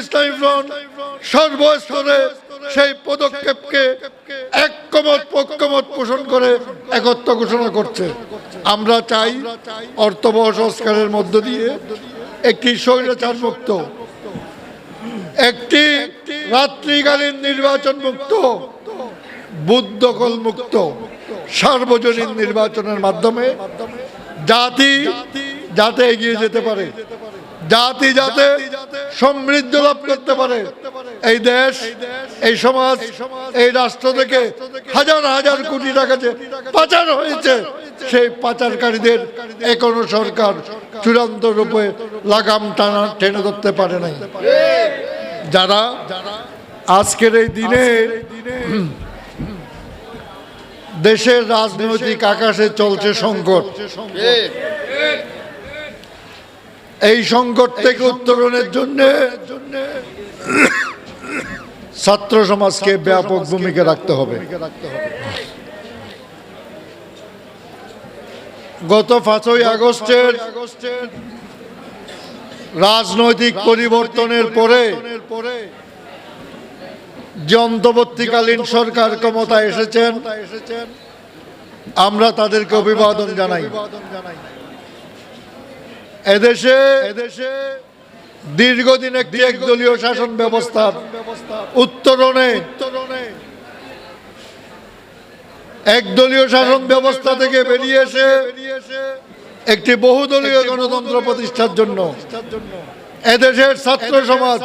ইসলামী front সর্বস্তরে সেই পদক্ষেপকে ঐক্যমত পক্ষমত পোষণ করে একত্র ঘোষণা করছে। আমরা চাই অর্থবহ সংস্কারের মধ্য দিয়ে একটি স্বৈরাচার মুক্ত একটি রাত্রিকালীন নির্বাচন মুক্ত বুদ্ধকল মুক্ত সার্বজনীন নির্বাচনের মাধ্যমে জাতি যাতে এগিয়ে যেতে পারে। জাতি যাতে সমৃদ্ধ লাভ করতে পারে। এই দেশ, এই সমাজ, এই রাষ্ট্র থেকে হাজার হাজার কোটি টাকা যে পাচার হয়েছে, সেই পাচারকারীদের এখনও সরকার চূড়ান্ত রূপে লাগাম টানা টেনে ধরতে পারে নাই। যারা আজকের এই দিনে দেশের রাজনৈতিক আকাশে চলছে সংকট। এই সংকট থেকে উত্তরণের জন্য ছাত্র সমাজকে ব্যাপক ভূমিকা রাখতে হবে। গত পাঁচই আগস্টের রাজনৈতিক পরিবর্তনের পরে যে অন্তর্বর্তীকালীন সরকার ক্ষমতা এসেছেন। আমরা তাদেরকে অভিবাদন জানাই। এদেশে এদেশে দীর্ঘদিন একটি একদলীয় শাসন ব্যবস্থার উত্তরণে একদলীয় শাসন ব্যবস্থা থেকে বেরিয়ে এসে একটি বহুদলীয় গণতন্ত্র প্রতিষ্ঠার জন্য। এদেশের ছাত্র সমাজ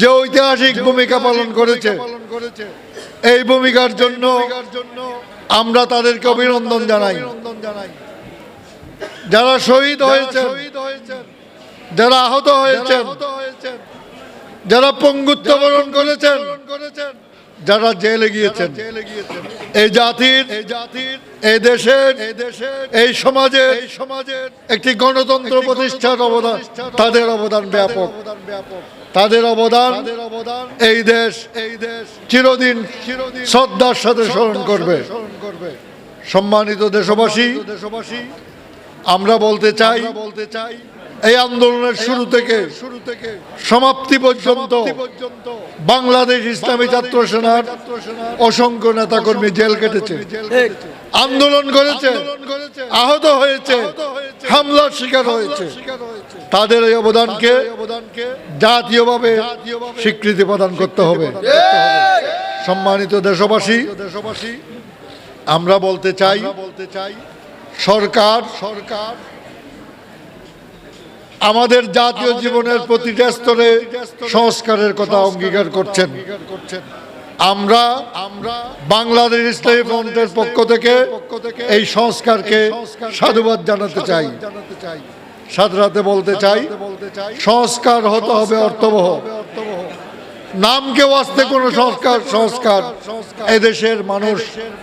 যে ঐতিহাসিক ভূমিকা পালন করেছে এই ভূমিকার জন্য আমরা তাদেরকে অভিনন্দন জানাই। যারা শহীদ হয়েছে যারা আহত হয়েছেন যারা পঙ্গুত্ব বরণ করেছেন যারা জেলে গিয়েছেন এই জাতির এই জাতির এই দেশের এই দেশের এই সমাজের এই সমাজের একটি গণতন্ত্র প্রতিষ্ঠার অবদান তাদের অবদান ব্যাপক। তাদের অবদান এই দেশ এই দেশ চিরদিন চিরদিন শ্রদ্ধার সাথে স্মরণ করবে। সম্মানিত দেশবাসী দেশবাসী আমরা বলতে চাই বলতে চাই এই আন্দোলনের শুরু থেকে শুরু থেকে সমাপ্তি পর্যন্ত বাংলাদেশ ইসলামী ছাত্র সেনার অসংখ্য নেতাকর্মী জেল কেটেছে আন্দোলন করেছে আহত হয়েছে হামলার শিকার হয়েছে। তাদের এই অবদানকে জাতীয়ভাবে স্বীকৃতি প্রদান করতে হবে। সম্মানিত দেশবাসী দেশবাসী আমরা বলতে চাই বলতে চাই সরকার সরকার। আমাদের জাতীয় জীবনের প্রতিটা স্তরে সংস্কারের কথা অঙ্গীকার করছেন। আমরা আমরা বাংলাদেশ ইসলামী ফ্রন্টের পক্ষ থেকে এই সংস্কারকে সাধুবাদ জানাতে চাই। সাথে বলতে চাই সংস্কার হতে হবে অর্থবহ। নামকে ওয়াস্তে কোনো সংস্কার সংস্কার। এদেশের মানুষ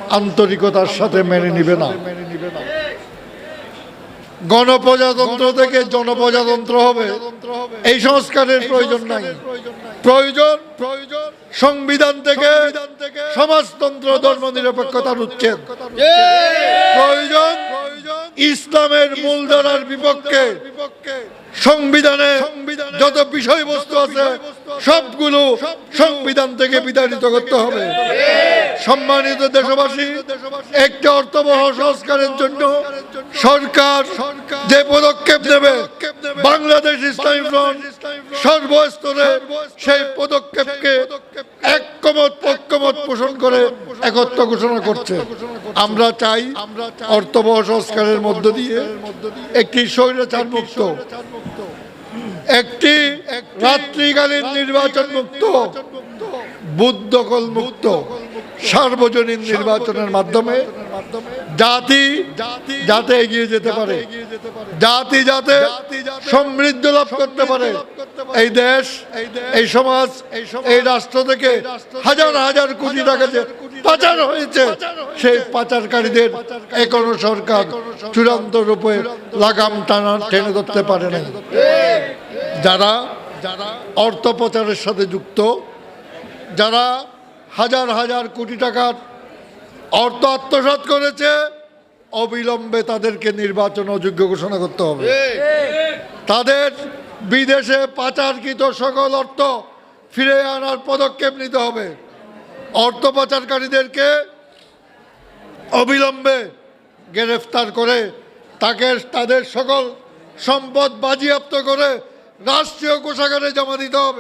আন্তরিকতার সাথে মেনে নিবে না। গণপ্রজাতন্ত্র থেকে জনপ্রজাতন্ত্র হবে। এই সংস্কারের প্রয়োজন নাই। প্রয়োজন প্রয়োজন সংবিধান থেকে সমাজতন্ত্র ধর্ম নিরপেক্ষতার উচ্ছেদ। প্রয়োজন ইসলামের মূলধারার বিপক্ষে সংবিধানে যত বিষয়বস্তু আছে, সবগুলো সংবিধান থেকে বিতাড়িত করতে হবে। সম্মানিত দেশবাসী, একটি অর্থবহ সংস্কারের জন্য সরকার যে পদক্ষেপ নেবে, বাংলাদেশ ইসলামী ফ্রন্ট সর্বস্তরে সেই পদক্ষেপকে ঐক্যমত পক্ষমত পোষণ করে একত্র ঘোষণা করছে। আমরা চাই অর্থবহ সংস্কারের মধ্য দিয়ে একটি স্বৈরাচার মুক্ত একটি রাত্রিকালীন নির্বাচন মুক্ত বুদ্ধকল মুক্ত সার্বজনীন নির্বাচনের মাধ্যমে জাতি যাতে এগিয়ে যেতে পারে, জাতি যাতে সমৃদ্ধ লাভ করতে পারে। এই দেশ, এই সমাজ, এই রাষ্ট্র থেকে হাজার হাজার কোটি টাকা যে পাচার হয়েছে, সেই পাচারকারীদের এখনও সরকার চূড়ান্ত রূপে লাগাম টানা টেনে ধরতে পারে না যারা যারা অর্থ প্রচারের সাথে যুক্ত, যারা হাজার হাজার কোটি টাকার অর্থ আত্মসাৎ করেছে অবিলম্বে তাদেরকে নির্বাচন অযোগ্য ঘোষণা করতে হবে। তাদের বিদেশে পাচারকৃত সকল অর্থ ফিরে আনার পদক্ষেপ নিতে হবে। অর্থ পাচারকারীদেরকে অবিলম্বে গ্রেফতার করে তাকে তাদের সকল সম্পদ বাজিয়াপ্ত করে রাষ্ট্রীয় কোষাগারে জমা দিতে হবে।